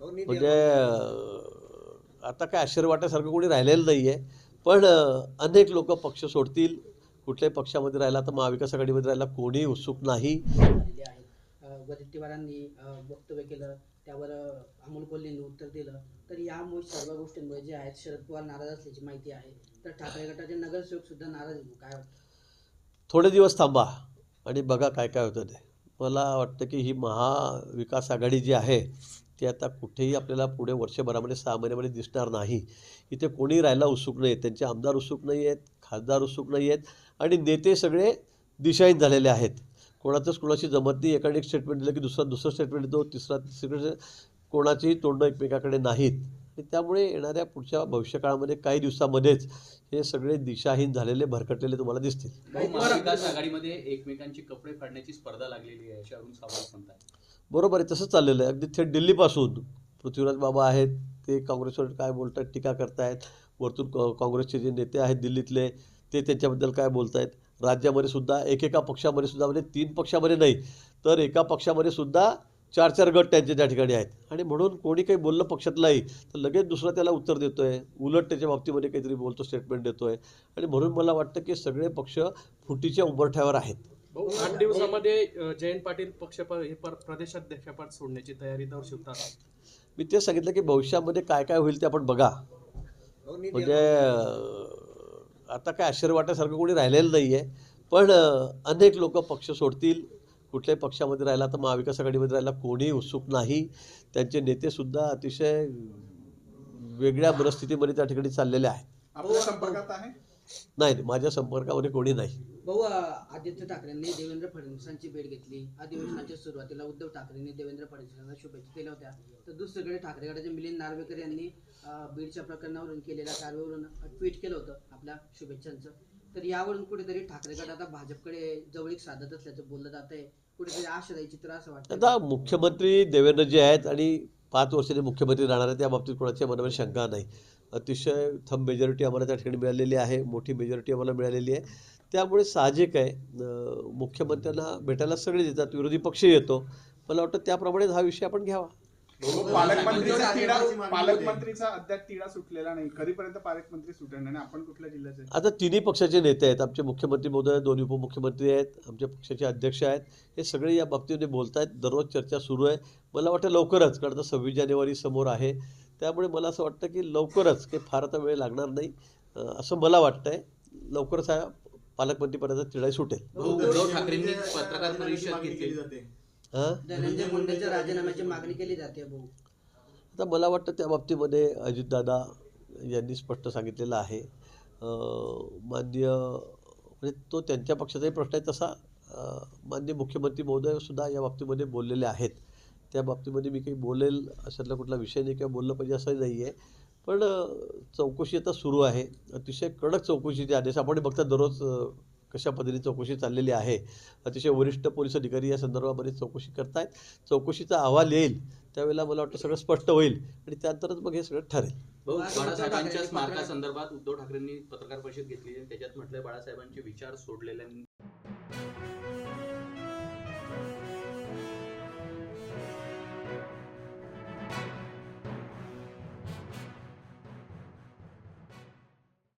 म्हणजे आता काय आश्चर्य वाटायसारखं कोणी राहिलेलं नाही आहे पण अनेक लोक पक्ष सोडतील. कुठल्याही पक्षामध्ये राहिला तर महाविकास आघाडीमध्ये राहिला कोणी उत्सुक नाही. वडेट्टीवारांनी वक्तव्य केलं. त्यावर अमोल कोल्हेंनी उत्तर दिलं. तर यामुळे सर्व गोष्टींमुळे जे आहेत शरद पवार नाराज असल्याची माहिती आहे. तर ठाकरे गटाचे नगरसेवक सुद्धा नाराज काय? थोडे दिवस थांबा आणि बघा काय काय होतं ते. मला वाटतं की ही महाविकास आघाडी जी आहे ती आता कुठेही आपल्याला पुढे वर्षभरामध्ये सहा महिन्यामध्ये दिसणार नाही. इथे कोणी राहायला उत्सुक नाही आहेत त्यांचे आमदार उत्सुक नाही आहेत खासदार उत्सुक नाही आहेत आणि नेते सगळे दिशाहीन झालेले आहेत. कोणाचंच कोणाशी जमत नाही. एकाने एक स्टेटमेंट दिलं की दुसरा दुसरं स्टेटमेंट देतो तिसरा तिसरीकडे कोणाचीही तोंडं एकमेकाकडे नाहीत. आणि त्यामुळे येणाऱ्या पुढच्या भविष्यकाळामध्ये काही दिवसामध्येच हे सगळे दिशाहीन झालेले भरकटलेले तुम्हाला दिसतील. आघाडीमध्ये एकमेकांची कपडे फाडण्याची स्पर्धा लागलेली आहे अरुण सावंत म्हणतात बरोबर आहे तसंच चाललेलं आहे. अगदी थेट दिल्लीपासून पृथ्वीराज बाबा आहेत ते काँग्रेसवर काय बोलतात टीका करतायत. वरतून क- काँग्रेसचे जे नेते आहेत दिल्लीतले ते त्याच्याबद्दल काय बोलतायत? राज्यामध्ये सुद्धा एकेका पक्षामध्ये सुद्धा म्हणजे तीन पक्षामध्ये नाही तर एका पक्षामध्ये सुद्धा चार चार गट त्यांचे त्या ठिकाणी आहेत. आणि म्हणून कोणी काही बोललं पक्षातलाही तर लगेच दुसरा त्याला उत्तर देतो आहे उलट त्याच्या बाबतीमध्ये काहीतरी बोलतो स्टेटमेंट देतो आहे आणि म्हणून मला वाटतं की सगळे पक्ष फुटीच्या उंबरठ्यावर आहेत. आठ दिवसामध्ये जयंत पाटील पक्ष हे प्रदेशाध्यक्षपद सोडण्याची तयारी दर्शवतात मी ते सांगितलं की भविष्यामध्ये काय काय होईल ते आपण बघा. म्हणजे आता काय आश्चर्य वाटायसारखं कोणी राहिलेलं नाही आहे पण अनेक लोक पक्ष सोडतील. कुठल्याही पक्षामध्ये राहिला तर महाविकास आघाडीमध्ये राहिला कोणी उत्सुक नाही. त्यांचे नेतेसुद्धा अतिशय वेगळ्या मनस्थितीमध्ये त्या ठिकाणी चाललेले आहेत. नाही, माझ्या संपर्कामध्ये कोणी नाही. भाऊ आदित्य ठाकरेंनी देवेंद्र फडणवीसांची भेट घेतली. अधिवेशनाच्या सुरुवातीला उद्धव ठाकरेंनी देवेंद्र फडणवीसांना शुभेच्छा केल्या होत्या. तर दुसरीकडे ठाकरे गटाचे मिलिंद नार्वेकर यांनी बीडच्या प्रकरणावरून केलेल्या कारवाईवरून ट्विट केलं होतं आपल्या शुभेच्छांचं. तर यावरून कुठेतरी ठाकरे गट आता भाजपकडे जवळीक साधत असल्याचं बोललं जात आहे. कुठेतरी आशादायी चित्र असं वाटतं आता मुख्यमंत्री देवेंद्रजी आहेत आणि पाच वर्षांनी मुख्यमंत्री राहणार आहेत त्या बाबतीत कोणाच्या मनामध्ये शंका नाही. अतिशय थंब मेजॉरिटी आम्हाला त्या ठिकाणी मिळालेली आहे मोठी मेजॉरिटी आम्हाला मिळालेली आहे. त्यामुळे साहजिक आहे. मुख्यमंत्र्यांना भेटायला सगळे येतात विरोधी पक्ष येतो. मला वाटतं त्याप्रमाणेच हा विषय आपण घ्यावा. पालकमंत्रीचा तिढा पालकमंत्रीचा अद्याप तिढा सुटलेला नाही. कधीपर्यंत पालकमंत्री आपण कुठल्या जिल्ह्याचे? आता तिन्ही पक्षाचे नेते आहेत. आमचे मुख्यमंत्री महोदय दोन्ही उपमुख्यमंत्री आहेत. आमच्या पक्षाचे अध्यक्ष आहेत. हे सगळे या बाबतीमध्ये बोलत आहेत दररोज चर्चा सुरू आहे. मला वाटतं लवकरच कारण आता सव्वीस जानेवारी समोर आहे. त्यामुळे मला असं वाटतं की लवकरच काही फार आता वेळ लागणार नाही. असं मला वाटतंय. लवकरच हा पालकमंत्रीपदाचा तिढाई सुटेल भाऊ, उद्धव ठाकरेंनी पत्रकार परिषद घेतली हां? धनंजय मुंडेच्या राजीनाम्याची मागणी केली जाते भाऊ. आता मला वाटतं त्या बाबतीमध्ये अजितदादा यांनी स्पष्ट सांगितलेलं आहे. अं, माननीय म्हणजे तो त्यांच्या पक्षाचाही प्रश्न आहे तसा. अं, माननीय मुख्यमंत्री महोदय सुद्धा या बाबतीमध्ये बोललेले आहेत. त्या बाबतीमध्ये मी काही बोलेल अशातला कुठला विषय नाही किंवा बोललं पाहिजे असंही नाही आहे पण चौकशी आता सुरू आहे. अतिशय कडक चौकशीचे आदेश आपण बघता दररोज कशा पद्धतीने चौकशी चाललेली आहे. अतिशय वरिष्ठ पोलीस अधिकारी या संदर्भामध्ये चौकशी करतायत. चौकशीचा अहवाल येईल त्यावेळेला मला वाटतं सगळं स्पष्ट होईल आणि त्यानंतरच मग हे सगळं ठरेल. बाळासाहेबांच्या स्मारका स्मारकासंदर्भात उद्धव ठाकरेंनी पत्रकार परिषद घेतली त्याच्यात म्हटलंय बाळासाहेबांचे विचार सोडलेले